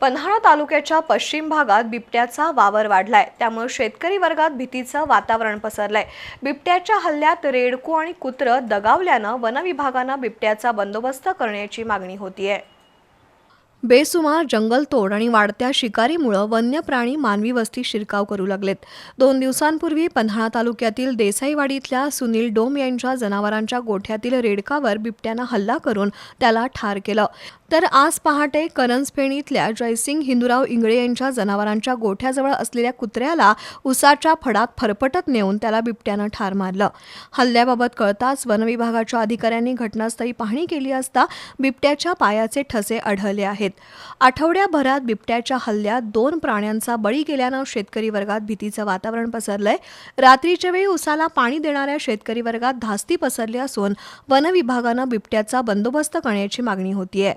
पन्हाळा तालुक्याच्या पश्चिम भागात बिबट्याचा वावर वाढलाय. त्यामुळे शेतकरी वर्गात भीतीचं वातावरण पसरलंय. बिबट्याच्या हल्ल्यात रेडको आणि कुत्र दगावल्यानं वनविभागानं बिबट्याचा बंदोबस्त करण्याची मागणी होतीये. बेसुमार जंगलतोड आणि वाढत्या शिकारीमुळं वन्य प्राणी मानवी वस्ती शिरकाव करू लागलेत. दोन दिवसांपूर्वी पन्हाळा तालुक्यातील देसाईवाडी इथल्या सुनील डोम यांच्या जनावरांच्या गोठ्यातील रेडकावर बिबट्यानं हल्ला करून त्याला ठार केलं. तर आज पहाटे करंजफेणीतल्या जयसिंग हिंदूराव इंगळे यांच्या जनावरांच्या गोठ्याजवळ असलेल्या कुत्र्याला उसाच्या फडात फरफटत नेऊन त्याला बिबट्यानं ठार मारलं. हल्ल्याबाबत कळताच वनविभागाच्या अधिकाऱ्यांनी घटनास्थळी पाहणी केली असता बिबट्याच्या पायाचे ठसे आढळले आहेत. आठवड्याभरात बिबट्याच्या हल्ल्यात दोन प्राण्यांचा बळी गेल्यानं शेतकरी वर्गात भीतीचं वातावरण पसरलंय. रात्रीच्या वेळी उसाला पाणी देणाऱ्या शेतकरी वर्गात धास्ती पसरली असून वनविभागानं बिबट्याचा बंदोबस्त करण्याची मागणी होतीये.